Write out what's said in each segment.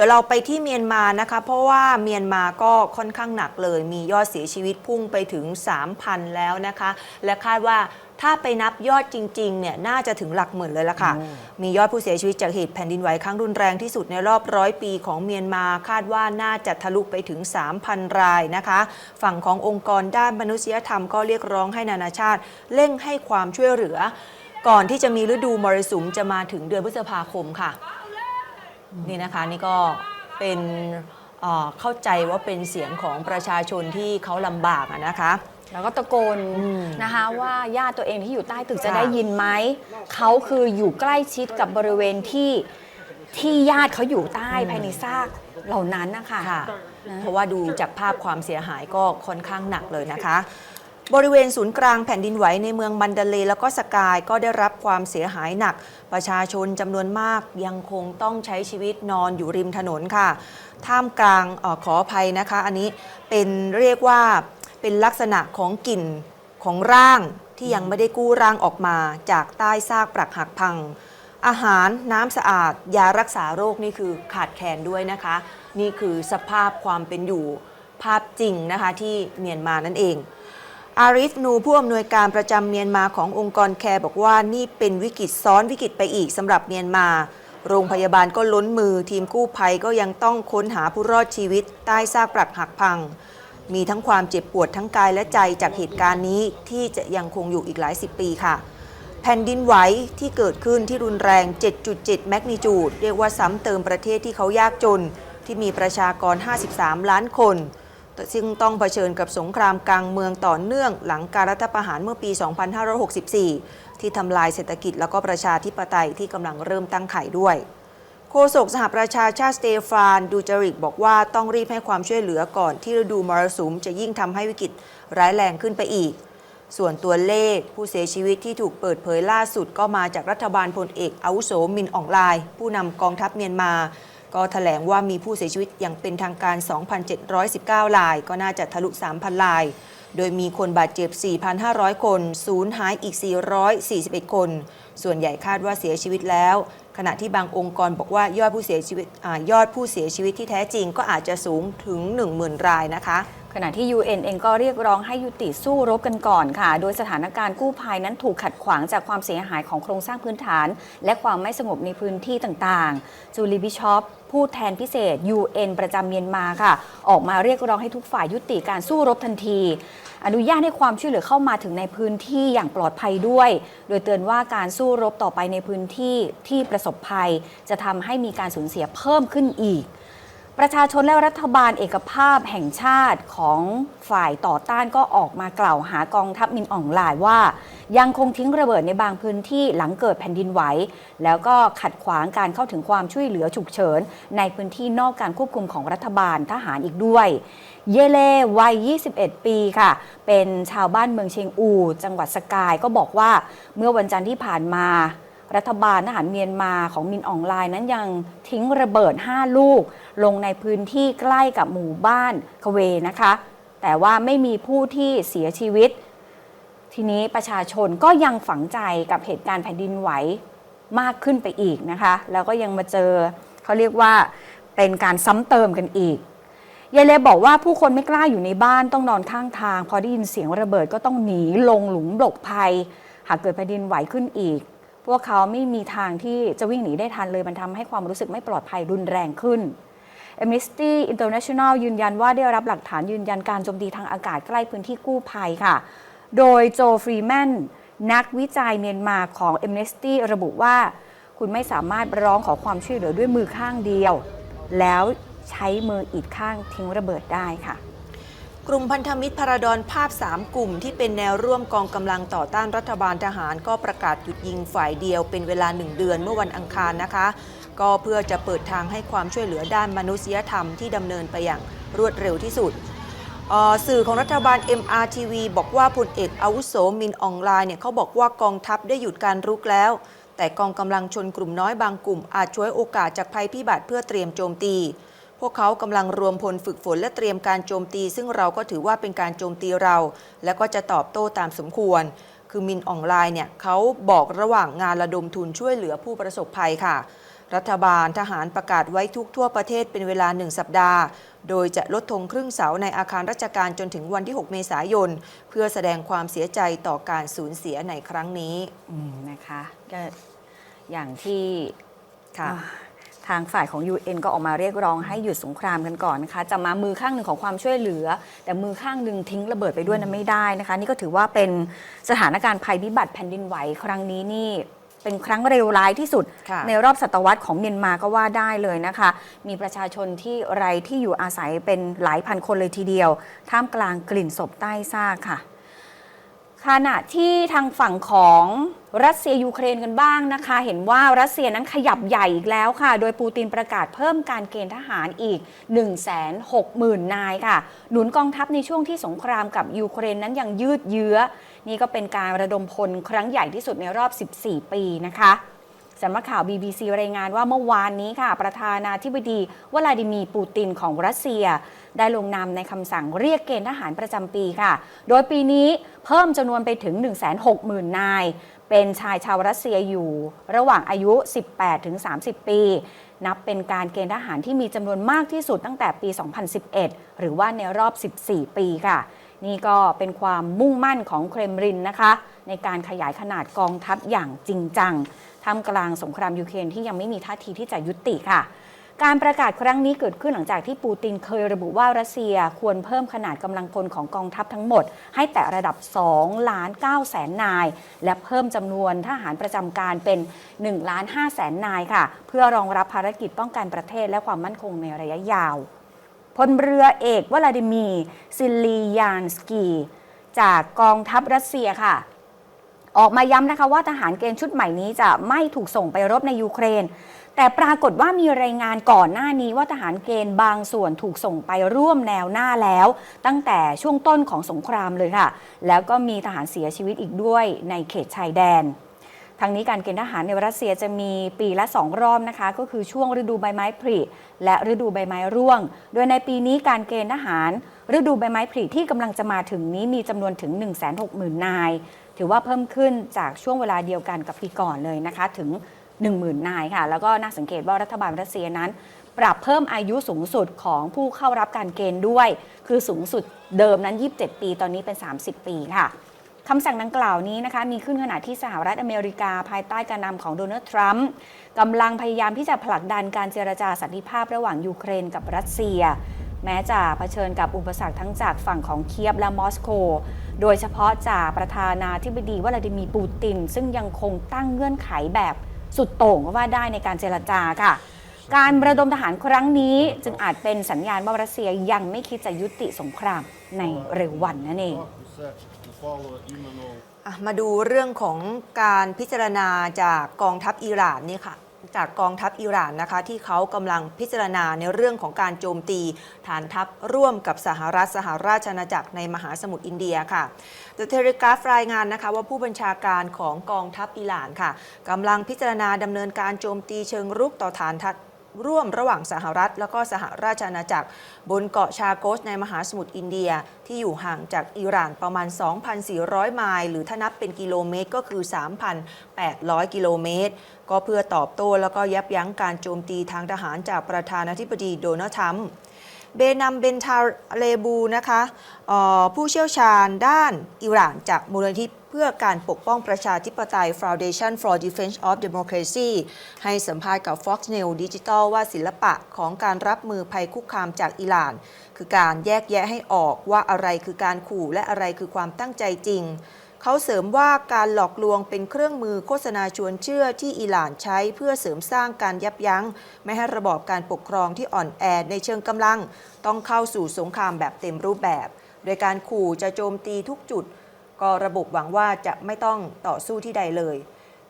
ดี๋ยวเราไปที่เมียนมานะคะ เพราะว่าเมียนมาก็ค่อนข้างหนักเลย มียอดเสียชีวิตพุ่งไปถึง 3,000 แล้วนะคะ และคาดว่าถ้าไปนับยอดจริงๆเนี่ยน่าจะถึงหลักหมื่นเลยละค่ะ มียอดผู้เสียชีวิตจากเหตุแผ่นดินไหวครั้งรุนแรงที่สุดในรอบร้อยปีของเมียนมาคาดว่าน่าจะทะลุไปถึง 3,000 รายนะคะ ฝั่งขององค์กรด้านมนุษยธรรมก็เรียกร้องให้นานาชาติเร่งให้ความช่วยเหลือ ก่อนที่จะมีฤดูมรสุมจะมาถึงเดือนพฤษภาคมค่ะ นี่นะคะนี่ก็เป็นเอ่อเข้าใจว่าเป็นเสียงของประชาชนที่เขาลำบากอะนะคะแล้วก็ตะโกนอืมนะคะว่าญาติตัวเองที่อยู่ใต้ตึกจะค่ะได้ยินไหมเขาคืออยู่ใกล้ชิดกับบริเวณที่ที่ญาติเขาอยู่ใต้ภายในซากเหล่านั้นนะคะค่ะนะเพราะว่าดูจากภาพความเสียหายก็ค่อนข้างหนักเลยนะคะ บริเวณศูนย์กลางแผ่นดินไหวในเมืองมันดาเลแล้วก็สกายก็ได้รับความเสียหายหนัก ประชาชนจำนวนมากยังคงต้องใช้ชีวิตนอนอยู่ริมถนนค่ะ ท่ามกลางออขออภัยนะคะ อันนี้เป็นเรียกว่าเป็นลักษณะของกลิ่นของร่างที่ยังไม่ได้กู้ร่างออกมา จากใต้ซากปรักหักพัง อาหารน้ำสะอาด ยารักษาโรคนี่คือขาดแคลนด้วยนะคะ นี่คือสภาพความเป็นอยู่ภาพจริงนะคะที่เมียนมานั่นเอง อาริฟนูผู้อำนวยการประจำเมียนมาขององค์กรแคร์บอกว่านี่เป็นวิกฤตซ้อนวิกฤตไปอีกสำหรับเมียนมา โรงพยาบาลก็ล้นมือทีมกู้ภัยก็ยังต้องค้นหาผู้รอดชีวิต ใต้ซากปรักหักพัง มีทั้งความเจ็บปวดทั้งกายและใจจากเหตุการณ์นี้ที่จะยังคงอยู่อีกหลายสิบปีค่ะ แผ่นดินไหวที่เกิดขึ้นที่รุนแรง 7.7 แมกนิจูด เรียกว่าซ้ำเติมประเทศที่เขายากจน ที่มีประชากร 53 ล้านคน ซึ่งต้องเผชิญกับสงครามกลางเมืองต่อเนื่องหลังการรัฐประหารเมื่อปี 2564 ที่ทำลายเศรษฐกิจแล้วก็ประชาธิปไตยที่กำลังเริ่มตั้งไข่ด้วยโฆษกสหประชาชาติสเตฟานดูจริกบอกว่าต้องรีบให้ความช่วยเหลือก่อนที่ฤดูมรสุมจะยิ่งทำให้วิกฤตร้ายแรงขึ้นไปอีก ส่วนตัวเลขผู้เสียชีวิตที่ถูกเปิดเผยล่าสุดก็มาจากรัฐบาลพลเอกอาวุโสมินอองไลผู้นำกองทัพเมียนมา ก็แถลงว่ามีผู้เสียชีวิตอย่างเป็นทางการ 2,719 ราย ก็น่าจะทะลุ 3,000 ราย โดยมีคนบาดเจ็บ 4,500 คน สูญหายอีก 441 คน ส่วนใหญ่คาดว่าเสียชีวิตแล้ว ขณะที่บางองค์กรบอกว่ายอดผู้เสียชีวิตอยอดผู้เสียชีวิตที่แท้จริงก็อาจจะสูงถึง 10,000 รายนะคะขณะที่ UN เองก็เรียกร้องให้ยุติสู้รบกันก่อนค่ะ โดยสถานการณ์กู้ภัยนั้นถูกขัดขวางจากความเสียหายของโครงสร้างพื้นฐาน และความไม่สงบในพื้นที่ต่างๆ จูลีบิชอปผู้แทนพิเศษ UN ประจำเมียนมาค่ะ ออกมาเรียกร้องให้ทุกฝ่ายยุติการสู้รบทันที อนุญาตให้ความช่วยเหลือเข้ามาถึงในพื้นที่อย่างปลอดภัยด้วย โดยเตือนว่าการสู้รบต่อไปในพื้นที่ที่ประสบภัย จะทำให้มีการสูญเสียเพิ่มขึ้นอีก ประชาชนและรัฐบาลเอกภาพแห่งชาติของฝ่ายต่อต้านก็ออกมากล่าวหากองทัพมินอ่องหลายว่า ยังคงทิ้งระเบิดในบางพื้นที่หลังเกิดแผ่นดินไหว แล้วก็ขัดขวางการเข้าถึงความช่วยเหลือฉุกเฉิน ในพื้นที่นอกการควบคุมของรัฐบาลทหารอีกด้วย เยเล่วัย 21 ปีค่ะ เป็นชาวบ้านเมืองเชียงอู จังหวัดสกายก็บอกว่าเมื่อวันจันทร์ที่ผ่านมา รัฐบาลทหารเมียนมาของมินอองไลน์นั้นยังทิ้งระเบิด 5 ลูก ลงในพื้นที่ใกล้กับหมู่บ้านคเวนะคะ แต่ว่าไม่มีผู้ที่เสียชีวิต ทีนี้ประชาชนก็ยังฝังใจกับเหตุการณ์แผ่นดินไหวมากขึ้นไปอีกนะคะ แล้วก็ยังมาเจอเขาเรียกว่าเป็นการซ้ำเติมกันอีกยายเลบอกว่าผู้คนไม่กล้าอยู่ในบ้านต้องนอนข้างทาง พอได้ยินเสียงระเบิดก็ต้องหนีลงหลุมหลบภัย หากเกิดแผ่นดินไหวขึ้นอีก พวกเขาไม่มีทางที่จะวิ่งหนีได้ทันเลย มันทำให้ความรู้สึกไม่ปลอดภัยรุนแรงขึ้น Amnesty International ยืนยันว่าได้รับหลักฐานยืนยันการโจมตีทางอากาศใกล้พื้นที่กู้ภัยค่ะ โดยโจฟรีแมนนักวิจัยเมียนมาของ Amnesty ระบุว่า คุณไม่สามารถร้องขอความช่วยเหลือด้วยมือข้างเดียว แล้วใช้มืออีกข้างทิ้งระเบิดได้ค่ะ กลุ่มพันธมิตรพาราดอนภาพ 3 กลุ่มที่เป็นแนวร่วมกองกำลังต่อต้านรัฐบาลทหารก็ประกาศหยุดยิงฝ่ายเดียวเป็นเวลา 1 เดือนเมื่อวันอังคารนะคะ ก็เพื่อจะเปิดทางให้ความช่วยเหลือด้านมนุษยธรรมที่ดำเนินไปอย่างรวดเร็วที่สุด สื่อของรัฐบาล MRTV บอกว่าพลเอกอาวุโสมินอองไลน์เนี่ยเขาบอกว่ากองทัพได้หยุดการรุกแล้ว แต่กองกำลังชนกลุ่มน้อยบางกลุ่มอาจช่วยโอกาสจากภัยพิบัติเพื่อเตรียมโจมตี พวกเขากำลังรวมพลฝึกฝนและเตรียมการโจมตี ซึ่งเราก็ถือว่าเป็นการโจมตีเรา และก็จะตอบโต้ตามสมควร คือมินออนไลน์เนี่ยเขาบอกระหว่างงานระดมทุนช่วยเหลือผู้ประสบภัยค่ะ รัฐบาลทหารประกาศไว้ทุกทั่วประเทศเป็นเวลาหนึ่งสัปดาห์ โดยจะลดธงครึ่งเสาในอาคารราชการจนถึงวันที่ 6 เมษายน เพื่อแสดงความเสียใจต่อการสูญเสียในครั้งนี้อืมนะคะก็อย่างที่ค่ะอ่า ทางฝ่ายของ UN ก็ออกมาเรียกร้องให้หยุดสงครามกันก่อนนะคะจะมามือข้างหนึ่งของความช่วยเหลือ แต่มือข้างหนึ่งทิ้งระเบิดไปด้วยนั้นไม่ได้นะคะ นี่ก็ถือว่าเป็นสถานการณ์ภัยพิบัติแผ่นดินไหวครั้งนี้นี่เป็นครั้งเลวร้ายที่สุดค่ะในรอบศตวรรษของเมียนมาก็ว่าได้เลยนะคะ มีประชาชนที่ไรที่อยู่อาศัยเป็นหลายพันคนเลยทีเดียว ท่ามกลางกลิ่นศพใต้ซากค่ะ ขณะที่ทางฝั่งของรัสเซียยูเครนกันบ้างนะคะ เห็นว่ารัสเซียนั้นขยับใหญ่อีกแล้วค่ะ โดยปูตินประกาศเพิ่มการเกณฑ์ทหารอีก 160,000 นายค่ะ หนุนกองทัพในช่วงที่สงครามกับยูเครนนั้นยังยืดเยื้อ นี่ก็เป็นการระดมพลครั้งใหญ่ที่สุดในรอบ 14 ปีนะคะ สำนักข่าว BBC รายงานว่าเมื่อวานนี้ค่ะ ประธานาธิบดีวลาดิมีร์ปูตินของรัสเซีย ได้ลงนามในคำสั่งเรียกเกณฑ์ทหารประจำปีค่ะ โดยปีนี้เพิ่มจำนวนไปถึง 160,000 นาย เป็นชายชาวรัสเซียอยู่ระหว่างอายุ 18-30 ปี นับเป็นการเกณฑ์ทหารที่มีจำนวนมากที่สุดตั้งแต่ปี 2011 หรือว่าในรอบ 14 ปีค่ะนี่ก็เป็นความมุ่งมั่นของเครมรินนะคะ ในการขยายขนาดกองทัพอย่างจริงจัง ท่ามกลางสงครามยูเครนที่ยังไม่มีท่าทีที่จะยุติค่ะ การประกาศครั้งนี้เกิดขึ้นหลังจากที่ปูตินเคยระบุว่ารัสเซียควรเพิ่มขนาดกำลังพลของกองทัพทั้งหมด ให้แต่ระดับ2ล้าน9แสนนาย และเพิ่มจำนวนทหารประจำการเป็น1ล้าน5แสนนายค่ะ เพื่อรองรับภารกิจป้องกันประเทศและความมั่นคงในระยะยาวพลเรือเอกวลาดิมีร์ซิลียานสกี จากกองทัพรัสเซียค่ะ ออกมาย้ำนะคะว่าทหารเกณฑ์ชุดใหม่นี้จะไม่ถูกส่งไปรบในยูเครน แต่ปรากฏว่ามีรายงานก่อนหน้านี้ว่าทหารเกณฑ์บางส่วนถูกส่งไปร่วมแนวหน้าแล้ว ตั้งแต่ช่วงต้นของสงครามเลยค่ะ แล้วก็มีทหารเสียชีวิตอีกด้วยในเขตชายแดนทางนี้การเกณฑ์ทหารในรัสเซียจะมีปีละ 2 รอบนะคะ ก็คือช่วงฤดูใบไม้ผลิและฤดูใบไม้ร่วง โดยในปีนี้การเกณฑ์ทหาร ฤดูใบไม้ผลิที่กำลังจะมาถึงนี้มีจำนวนถึง 160,000 นาย ถือว่าเพิ่มขึ้นจากช่วงเวลาเดียวกันกับปีก่อนเลยนะคะ ถึง 10,000นายค่ะ แล้วก็น่าสังเกตว่ารัฐบาลรัสเซียนั้น ปรับเพิ่มอายุสูงสุดของผู้เข้ารับการเกณฑ์ด้วย คือสูงสุดเดิมนั้น 27 ปีตอนนี้เป็น 30 ปีค่ะคำสั่งดังกล่าวนี้นะคะมีขึ้นขณะที่สหรัฐอเมริกาภายใต้การนำของโดนัลด์ทรัมป์กำลังพยายามที่จะผลักดันการเจรจาสันติภาพระหว่างยูเครนกับรัสเซีย แม้จะะเผชิญกับอุปสรรคทั้งจากฝั่งของเคียบและมอสโก โดยเฉพาะจากประธานาธิบดีวลาดิมีปูติน ซึ่งยังคงตั้งเงื่อนไขแบบสุดโต่งก็ว่าได้ในการเจรจาค่ะ การระดมทหารครั้งนี้จึงอาจเป็นสัญญาณว่ารัสเซียยังไม่คิดจะยุติสงครามในเร็ววันนั่นเองมาดูเรื่องของการพิจารณาจากกองทัพอิหร่านนี่ค่ะ จากกองทัพอิหร่านนะคะที่เขากำลังพิจารณาในเรื่องของการโจมตี ฐานทัพร่วมกับสหรัฐสหราชอาณาจักรในมหาสมุทรอินเดียค่ะ The Telegraph รายงานนะคะว่าผู้บัญชาการของกองทัพอิหร่านค่ะกำลังพิจารณาดำเนินการโจมตีเชิงรุกต่อฐานทัพ ร่วมระหว่างสหรัฐ แล้วก็สหราชอาณาจักร บนเกาะชาโกสในมหาสมุทรอินเดีย ที่อยู่ห่างจากอิหร่านประมาณ 2,400 ไมล์หรือถ้านับเป็นกิโลเมตรก็คือ 3,800 กิโลเมตร ก็เพื่อตอบโต้แล้วก็ยับยั้งการโจมตีทางทหารจากประธานาธิบดีโดนัลด์ทรัมป์เบนัมเบนทาเลบูนะคะออผู้เชี่ยวชาญด้านอิหร่านจากมูลนิธิ เพื่อการปกป้องประชาธิปไตย Foundation for Defense of Democracy ให้สัมภาษณ์กับ Fox News Digital ว่าศิลปะของการรับมือภัยคุกคามจากอิหร่าน คือการแยกแยะให้ออกว่าอะไรคือการขู่และอะไรคือความตั้งใจจริงเขาเสริมว่าการหลอกลวงเป็นเครื่องมือโฆษณาชวนเชื่อที่อิหร่านใช้เพื่อเสริมสร้างการยับยั้ง ไม่ให้ระบอบการปกครองที่อ่อนแอในเชิงกำลัง ต้องเข้าสู่สงครามแบบเต็มรูปแบบ โดยการขู่จะโจมตีทุกจุด ก็ระบุหวังว่าจะไม่ต้องต่อสู้ที่ใดเลย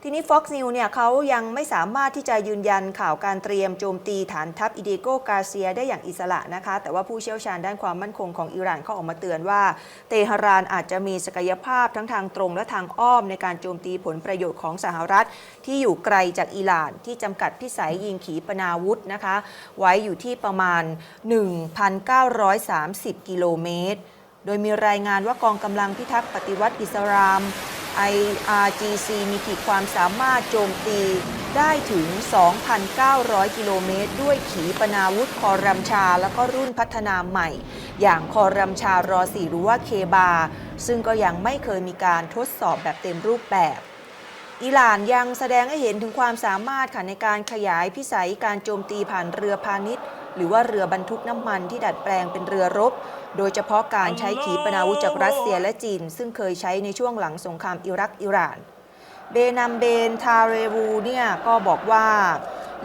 ทีนี้ Fox News เนี่ยเขายังไม่สามารถที่จะยืนยันข่าวการเตรียมโจมตีฐานทัพอิเดโกกาเซียได้อย่างอิสระนะคะ แต่ว่าผู้เชี่ยวชาญด้านความมั่นคงของอิหร่านเขาออกมาเตือนว่า เตหะรานอาจจะมีศักยภาพทั้งทางตรงและทางอ้อมในการโจมตีผลประโยชน์ของสหรัฐ ที่อยู่ไกลจากอิหร่านที่จำกัดพิสัยยิงขีปนาวุธนะคะ ไว้อยู่ที่ประมาณ 1,930 กิโลเมตร โดยมีรายงานว่ากองกำลังพิทักษ์ปฏิวัติอิสลาม IRGC มีขีดความสามารถโจมตีได้ถึง 2,900 กิโลเมตร ด้วยขีปนาวุธคอรัมชา แล้วก็รุ่นพัฒนาใหม่ อย่างคอรัมชารอ4หรือว่าเคบา ซึ่งก็ยังไม่เคยมีการทดสอบแบบเต็มรูปแบบอิหร่านยังแสดงให้เห็นถึงความสามารถค่ะในการขยายพิสัยการโจมตีผ่านเรือพาณิชย์ หรือว่าเรือบรรทุกน้ำมันที่ดัดแปลงเป็นเรือรบ โดยเฉพาะการใช้ขีปนาวุธจากรัสเซียและจีน ซึ่งเคยใช้ในช่วงหลังสงครามอิรักอิหร่าน เบนัมเบนทาเรวูเนี่ยก็บอกว่า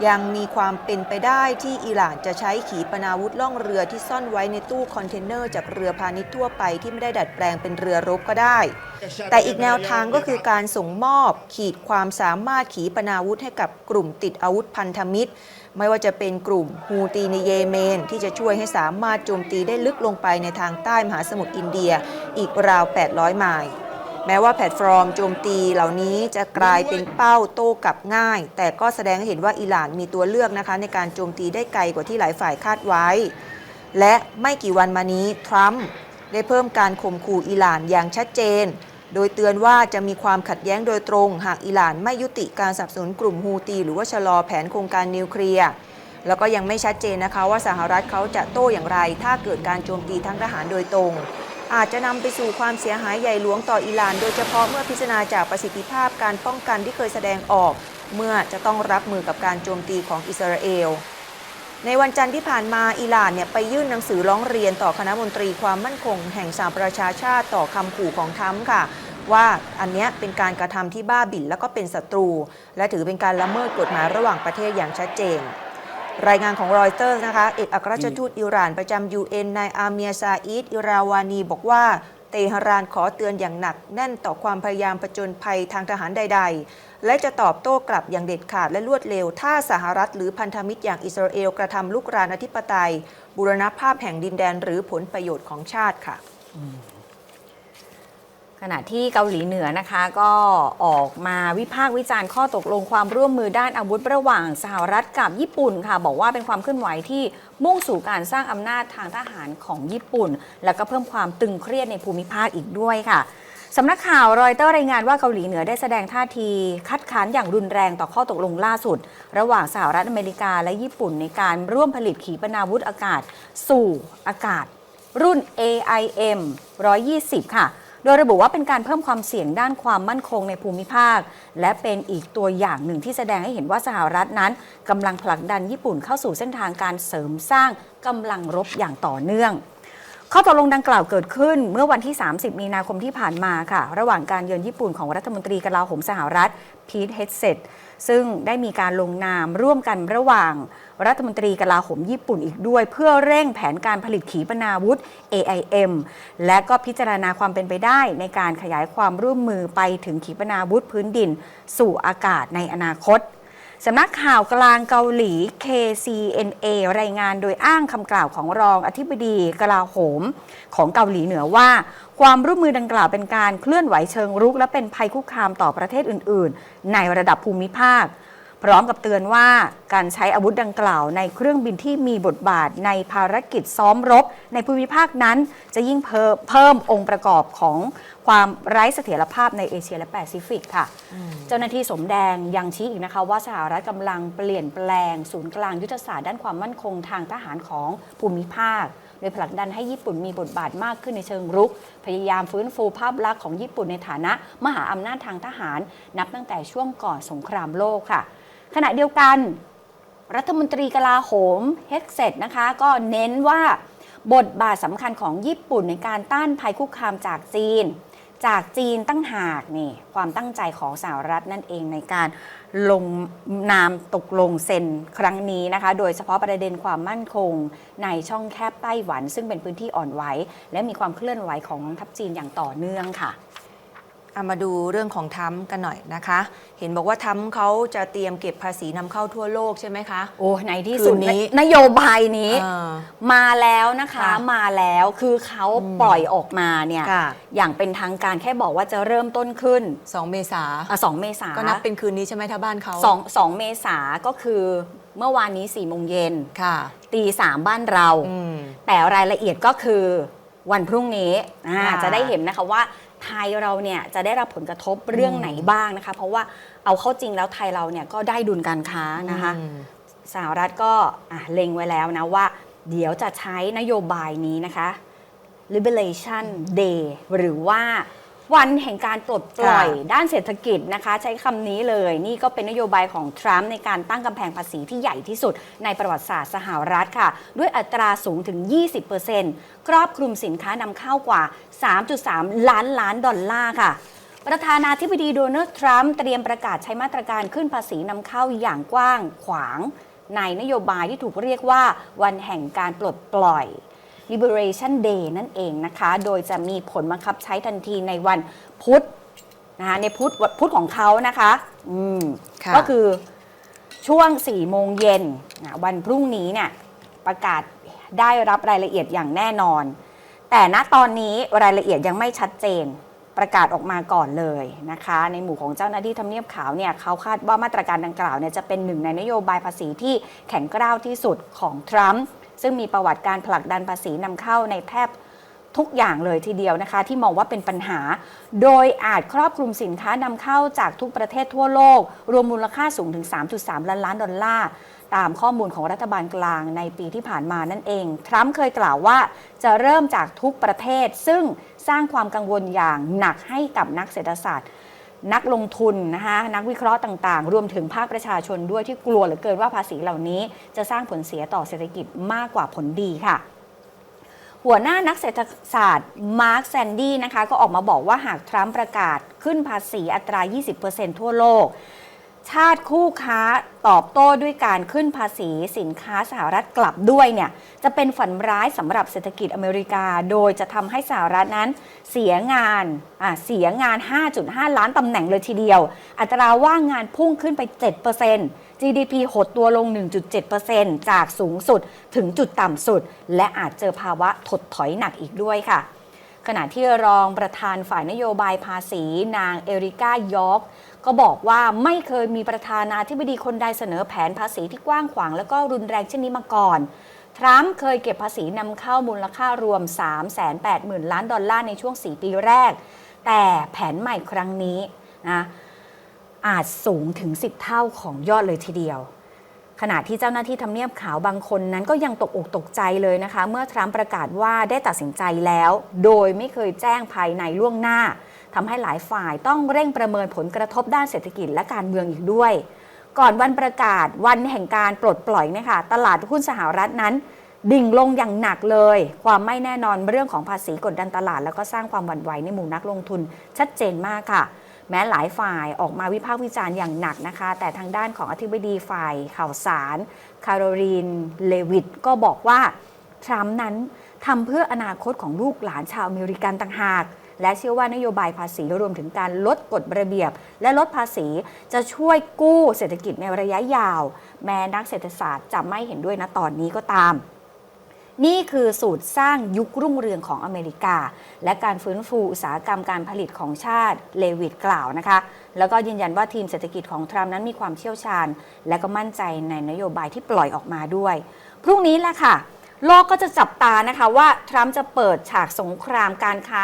ยังมีความเป็นไปได้ที่อิหร่านจะใช้ขีปนาวุธล่องเรือที่ซ่อนไว้ในตู้คอนเทนเนอร์จากเรือพาณิชย์ทั่วไปที่ไม่ได้ดัดแปลงเป็นเรือรบก็ได้ แต่อีกแนวทางก็คือการส่งมอบขีดความสามารถขีปนาวุธให้กับกลุ่มติดอาวุธพันธมิตร ไม่ว่าจะเป็นกลุ่มฮูตีในเยเมน ที่จะช่วยให้สามารถโจมตีได้ลึกลงไปในทางใต้มหาสมุทรอินเดีย อีกราว 800 ไมล์ แม้ว่าแพลตฟอร์มโจมตีเหล่านี้จะกลายเป็นเป้าโต้กลับง่าย แต่ก็แสดงให้เห็นว่าอิหร่านมีตัวเลือกนะคะ ในการโจมตีได้ไกลกว่าที่หลายฝ่ายคาดไว้ และไม่กี่วันมานี้ทรัมป์ได้เพิ่มการข่มขู่อิหร่านอย่างชัดเจน โดยเตือนว่าจะมีความขัดแย้งโดยตรง หากอิหร่านไม่ยุติการสนับสนุนกลุ่มฮูตี หรือว่าชะลอแผนโครงการนิวเคลียร์แล้วก็ยังไม่ชัดเจนนะคะว่าสหรัฐเขาจะโต้อย่างไร ถ้าเกิดการโจมตีทั้งทหารโดยตรง อาจจะนำไปสู่ความเสียหายใหญ่หลวงต่ออิหร่าน โดยเฉพาะเมื่อพิจารณาจากประสิทธิภาพการป้องกันที่เคยแสดงออก เมื่อจะต้องรับมือกับการโจมตีของอิสราเอลในวันจันทร์ที่ผ่านมาอิหร่านเนี่ยไปยื่นหนังสือร้องเรียนต่อคณะมนตรีความมั่นคง แห่งสหประชาชาติต่อคำขู่ของทรัมค่ะ ว่าอันเนี้ยเป็นการกระทำที่บ้าบิ่นแล้วก็เป็นศัตรู และถือเป็นการละเมิดกฎหมายระหว่างประเทศอย่างชัดเจน รายงานของรอยเตอร์นะคะ เอกอัครราชทูตอิหร่านประจำ UN นายอาเมียซาอิดอิราวานีบอกว่าเตหะรานขอเตือนอย่างหนักแน่นต่อความพยายามผจญภัยทางทหารใด ๆ และจะตอบโต้กลับอย่างเด็ดขาดและรวดเร็ว ถ้าสหรัฐหรือพันธมิตรอย่างอิสราเอลกระทำลุกรานอธิปไตยบูรณภาพแห่งดินแดนหรือผลประโยชน์ของชาติค่ะ ขณะที่เกาหลีเหนือนะคะก็ออกมาวิพากษ์วิจารณ์ข้อตกลงความร่วมมือด้านอาวุธระหว่างสหรัฐกับญี่ปุ่นค่ะ บอกว่าเป็นความเคลื่อนไหวที่มุ่งสู่การสร้างอำนาจทางทหารของญี่ปุ่น แล้วก็เพิ่มความตึงเครียดในภูมิภาคอีกด้วยค่ะสำนักข่าวรอยเตอร์รายงานว่าเกาหลีเหนือได้แสดงท่าที คัดค้านอย่างรุนแรงต่อข้อตกลงล่าสุด ระหว่างสหรัฐอเมริกาและญี่ปุ่นในการร่วมผลิตขีปนาวุธอากาศ สู่อากาศ รุ่น AIM 120 ค่ะ โดยระบุว่าเป็นการเพิ่มความเสี่ยงด้านความมั่นคงในภูมิภาค และเป็นอีกตัวอย่างหนึ่งที่แสดงให้เห็นว่าสหรัฐนั้นกำลังผลักดันญี่ปุ่นเข้าสู่เส้นทางการเสริมสร้างกำลังรบอย่างต่อเนื่องข้อตกลงดังกล่าวเกิดขึ้นเมื่อวันที่ 30 มีนาคมที่ผ่านมาค่ะ ระหว่างการเยือนญี่ปุ่นของรัฐมนตรีกลาโหมสหรัฐพีทเฮดเซตซึ่งได้มีการลงนามร่วมกันระหว่าง รัฐมนตรีกลาโหมญี่ปุ่นอีกด้วย เพื่อเร่งแผนการผลิตขีปนาวุธ AIM และก็พิจารณาความเป็นไปได้ ในการขยายความร่วมมือไปถึงขีปนาวุธพื้นดิน สู่อากาศในอนาคตสำนักข่าวกลางเกาหลี KCNA รายงานโดยอ้างคำกล่าวของรองอธิบดีกลาโหม ของเกาหลีเหนือว่า ความร่วมมือดังกล่าวเป็นการเคลื่อนไหวเชิงรุก และเป็นภัยคุกคามต่อประเทศอื่น ๆ ในระดับภูมิภาค พร้อมกับเตือนว่าการใช้อาวุธดังกล่าวในเครื่องบินที่มีบทบาทในภารกิจซ้อมรบ ในภูมิภาคนั้น จะยิ่งเพิ่มเพิ่มองค์ประกอบของความไร้เสถียรภาพในเอเชียและแปซิฟิกค่ะ เจ้าหน้าที่สมแดงยังชี้อีกนะคะว่าสหรัฐกำลังเปลี่ยนแปลงศูนย์กลางยุทธศาสตร์ด้านความมั่นคงทางทหารของภูมิภาคโดยผลักดันให้ญี่ปุ่นมีบทบาทมากขึ้นในเชิงรุก พยายามฟื้นฟูภาพลักษณ์ของญี่ปุ่นในฐานะ มหาอำนาจทางทหาร นับตั้งแต่ช่วงก่อนสงครามโลกค่ะ ขณะเดียวกัน รัฐมนตรีกลาโหมเฮกเซตนะคะ ก็เน้นว่าบทบาทสำคัญของญี่ปุ่นในการต้านภัยคุกคามจากจีน จากจีนตั้งหากนี่ความตั้งใจของสหรัฐนั่นเองในการลงนามตกลงเซ็นครั้งนี้นะคะ โดยเฉพาะประเด็นความมั่นคง ในช่องแคบไต้หวัน ซึ่งเป็นพื้นที่อ่อนไหว และมีความเคลื่อนไหวของทัพจีนอย่างต่อเนื่องค่ะ เอามาดูเรื่องของทรัมป์กันหน่อยนะคะ เห็นบอกว่าทรัมป์เขาจะเตรียมเก็บภาษีนำเข้าทั่วโลกใช่ไหมคะ โอ้ในที่สุดคืนนี้นโยบายนี้เออมาแล้วนะคะค่ะมาแล้วคือเขาอืมปล่อยออกมาเนี่ยค่ะอย่างเป็นทางการแค่บอกว่าจะเริ่มต้นขึ้น 2 เมษาอะสองเมษาก็นับเป็นคืนนี้ใช่ไหมถ้าบ้านเขาสองสองเมษาก็คือเมื่อวานนี้4ี่โมงเย็นค่ะตีสามบ้านเราอืมแต่รายละเอียดก็คือวันพรุ่งนี้อ่าค่ะจะได้เห็นนะคะว่า ไทยเราเนี่ยจะได้รับผลกระทบเรื่องไหนบ้างนะคะ เพราะว่าเอาเข้าจริงแล้วไทยเราเนี่ยก็ได้ดุลการค้านะคะอืมสหรัฐก็อะเล็งไว้แล้วนะว่า เดี๋ยวจะใช้นโยบายนี้นะคะ Liberation Day หรือว่า วันแห่งการปลดปล่อยค่ะด้านเศรษฐกิจนะคะ ใช้คำนี้เลย นี่ก็เป็นนโยบายของทรัมป์ในการตั้งกำแพงภาษีที่ใหญ่ที่สุดในประวัติศาสตร์สหรัฐค่ะ ด้วยอัตราสูงถึง 20%ครอบคลุมสินค้านำเข้ากว่า 3.3 ล้านล้านดอลลาร์ค่ะประธานาธิบดีโดนัลด์ทรัมป์เตรียมประกาศใช้มาตรการขึ้นภาษีนำเข้าอย่างกว้างขวาง ในนโยบายที่ถูกเรียกว่าวันแห่งการปลดปล่อย Liberation Day นั่นเองนะคะ โดยจะมีผลบังคับใช้ทันทีในวันพุธนะคะในพุธวันพุธของเขานะคะอืมค่ะก็คือช่วง4โมงเย็นนะวันพรุ่งนี้เนี่ยประกาศได้รับรายละเอียดอย่างแน่นอน แต่ณตอนนี้รายละเอียดยังไม่ชัดเจนประกาศออกมาก่อนเลยนะคะ ในหมู่ของเจ้าหน้าที่ทำเนียบขาวเนี่ยเขาคาดว่ามาตรการดังกล่าวเนี่ยจะเป็นหนึ่งในนโยบายภาษีที่แข็งกร้าวที่สุดของทรัมป์ ซึ่งมีประวัติการผลักดันภาษีนำเข้าในแทบทุกอย่างเลยทีเดียวนะคะ ที่มองว่าเป็นปัญหา โดยอาจครอบคลุมสินค้านำเข้าจากทุกประเทศทั่วโลก รวมมูลค่าสูงถึง 3.3 ล้านล้านดอลลาร์ ตามข้อมูลของรัฐบาลกลางในปีที่ผ่านมานั่นเอง ทรัมป์เคยกล่าวว่าจะเริ่มจากทุกประเทศ ซึ่งสร้างความกังวลอย่างหนักให้กับนักเศรษฐศาสตร์ นักลงทุนนะคะนักวิเคราะห์ต่างๆ รวมถึงภาคประชาชนด้วยที่กลัวเหลือเกินว่าภาษีเหล่านี้ จะสร้างผลเสียต่อเศรษฐกิจมากกว่าผลดีค่ะ หัวหน้านักเศรษฐศาสตร์มาร์คแซนดี้นะคะก็ออกมาบอกว่าหากทรัมป์ประกาศขึ้นภาษีอัตรา 20%ทั่วโลก ชาติคู่ค้าตอบโต้ด้วยการขึ้นภาษีสินค้าสหรัฐกลับด้วยเนี่ยจะเป็นฝันร้ายสำหรับเศรษฐกิจอเมริกา โดยจะทำให้สหรัฐนั้นเสียงานอะเสียงาน 5.5 ล้านตำแหน่งเลยทีเดียว อัตราว่างงานพุ่งขึ้นไป 7% GDP หดตัวลง 1.7%จากสูงสุดถึงจุดต่ำสุด และอาจเจอภาวะถดถอยหนักอีกด้วยค่ะขณะที่รองประธานฝ่ายนโยบายภาษีนางเอริก้ายอร์ก ก็บอกว่าไม่เคยมีประธานาธิบดีคนใดเสนอแผนภาษีที่กว้างขวาง และก็รุนแรงเช่นนี้มาก่อน ทรัมป์เคยเก็บภาษีนำเข้ามูลค่ารวม 380,000 ล้านดอลลาร์ในช่วง 4 ปีแรก แต่แผนใหม่ครั้งนี้นะอาจสูงถึง 10 เท่าของยอดเลยทีเดียว ขณะที่เจ้าหน้าที่ทำเนียบขาวบางคนนั้นก็ยังตกอกตกใจเลยนะคะ เมื่อทรัมป์ประกาศว่าได้ตัดสินใจแล้ว โดยไม่เคยแจ้งภายในล่วงหน้า ทำให้หลายฝ่ายต้องเร่งประเมินผลกระทบด้านเศรษฐกิจและการเมืองอีกด้วย ก่อนวันประกาศวันแห่งการปลดปล่อยนะคะตลาดหุ้นสหรัฐนั้นดิ่งลงอย่างหนักเลย ความไม่แน่นอนเรื่องของภาษีกดดันตลาด แล้วก็สร้างความหวั่นไหวในหมู่นักลงทุนชัดเจนมากค่ะ แม้หลายฝ่ายออกมาวิพากษ์วิจารณ์อย่างหนักนะคะ แต่ทางด้านของอธิบดีฝ่ายข่าวสาร คาโรลีนเลวิตก็บอกว่า ทรัมป์นั้นทำเพื่ออนาคตของลูกหลานชาวอเมริกันต่างหาก และเชื่อว่านโยบายภาษีรวมถึงการลดกฎระเบียบ และลดภาษีจะช่วยกู้เศรษฐกิจในระยะยาว แม้นักเศรษฐศาสตร์จะไม่เห็นด้วยนะตอนนี้ก็ตาม นี่คือสูตรสร้างยุครุ่งเรืองของอเมริกา และการฟื้นฟูอุตสาหกรรมการผลิตของชาติเลวิตกล่าวนะคะ แล้วก็ยืนยันว่าทีมเศรษฐกิจของทรัมป์นั้นมีความเชี่ยวชาญ และก็มั่นใจในนโยบายที่ปล่อยออกมาด้วย พรุ่งนี้แหละค่ะ โลกก็จะจับตานะคะว่า ทรัมป์จะเปิดฉากสงครามการค้า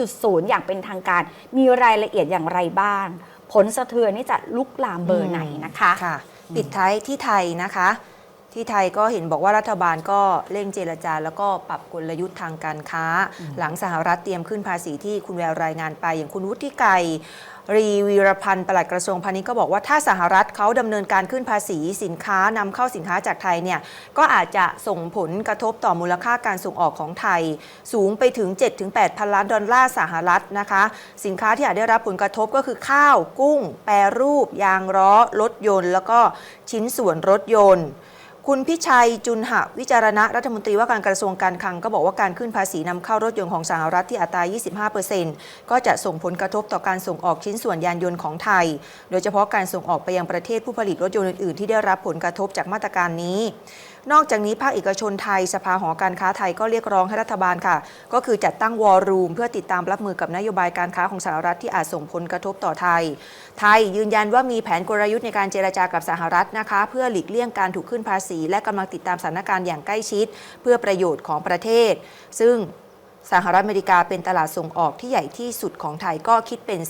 2.0 อย่างเป็นทางการ มีรายละเอียดอย่างไรบ้าง ผลสะเทือนนี่จะลุกลามเบอร์ไหนนะคะ ค่ะ ปิดท้ายที่ไทยนะคะ ที่ไทยก็เห็นบอกว่ารัฐบาลก็เร่งเจรจา แล้วก็ปรับกลยุทธ์ทางการค้า หลังสหรัฐเตรียมขึ้นภาษีที่คุณแววรายงานไป อย่างคุณวุฒิไกรรีวีรพันธ์ปลัดกระทรวงพาณิชย์ก็บอกว่าถ้าสหรัฐเขาดำเนินการขึ้นภาษีสินค้านำเข้าสินค้าจากไทยเนี่ยก็อาจจะส่งผลกระทบต่อมูลค่าการส่งออกของไทย สูงไปถึง 7-8 พันล้านดอลลาร์สหรัฐนะคะ สินค้าที่อาจได้รับผลกระทบก็คือข้าว กุ้ง แปรรูป ยางล้อรถยนต์ แล้วก็ชิ้นส่วนรถยนต์ คุณพิชัยจุนหะวิจารณะรัฐมนตรีว่าการกระทรวงการคลังก็บอกว่าการขึ้นภาษีนำเข้ารถยนต์ของสหรัฐที่อัตรา 25%ก็จะส่งผลกระทบต่อการส่งออกชิ้นส่วนยานยนต์ของไทย โดยเฉพาะการส่งออกไปยังประเทศผู้ผลิตรถยนต์อื่นๆ ที่ได้รับผลกระทบจากมาตรการนี้ นอกจากนี้ภาคเอกชนไทยสภาหอการค้าไทยก็เรียกร้องให้รัฐบาลค่ะ ก็คือจัดตั้งวอลลุ่มเพื่อติดตามรับมือกับนโยบายการค้าของสหรัฐที่อาจส่งผลกระทบต่อไทย ไทยยืนยันว่ามีแผนกลยุทธ์ในการเจรจากับสหรัฐนะคะ เพื่อหลีกเลี่ยงการถูกขึ้นภาษี และกำลังติดตามสถานการณ์อย่างใกล้ชิด เพื่อประโยชน์ของประเทศ ซึ่ง สหรัฐอเมริกาเป็นตลาดส่งออกที่ใหญ่ที่สุดของไทยก็คิดเป็น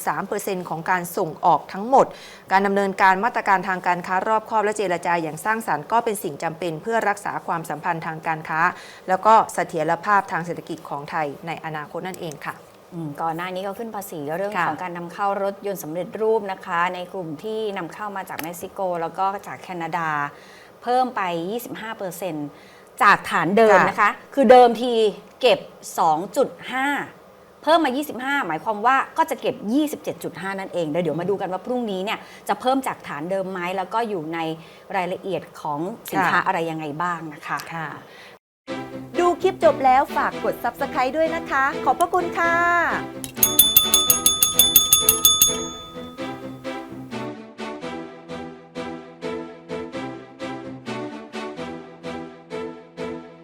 18.3%ของการส่งออกทั้งหมด การดำเนินการมาตรการทางการค้ารอบคอบและเจรจาอย่างสร้างสรรค์ก็เป็นสิ่งจำเป็นเพื่อรักษาความสัมพันธ์ทางการค้า แล้วก็เสถียรภาพทางเศรษฐกิจของไทยในอนาคตนั่นเองค่ะอืมก่อนหน้านี้ก็ขึ้นภาษีเรื่องค่ะของการนำเข้ารถยนต์สำเร็จรูปนะคะ ในกลุ่มที่นำเข้ามาจากเม็กซิโก แล้วก็จากแคนาดา เพิ่มไป 25% จากฐานเดิมค่ะนะคะ คือเดิมทีเก็บ 2.5 เพิ่มมา 25 หมายความว่าก็จะเก็บ 27.5 นั่นเองเดี๋ยวเดี๋ยวมาดูกันว่าพรุ่งนี้เนี่ยจะเพิ่มจากฐานเดิมไหมแล้วก็อยู่ในรายละเอียดของสินค้าอะไรยังไงบ้างนะคะ ค่ะ ดูคลิปจบแล้วฝากกด Subscribe ด้วยนะคะ ขอบพระคุณค่ะ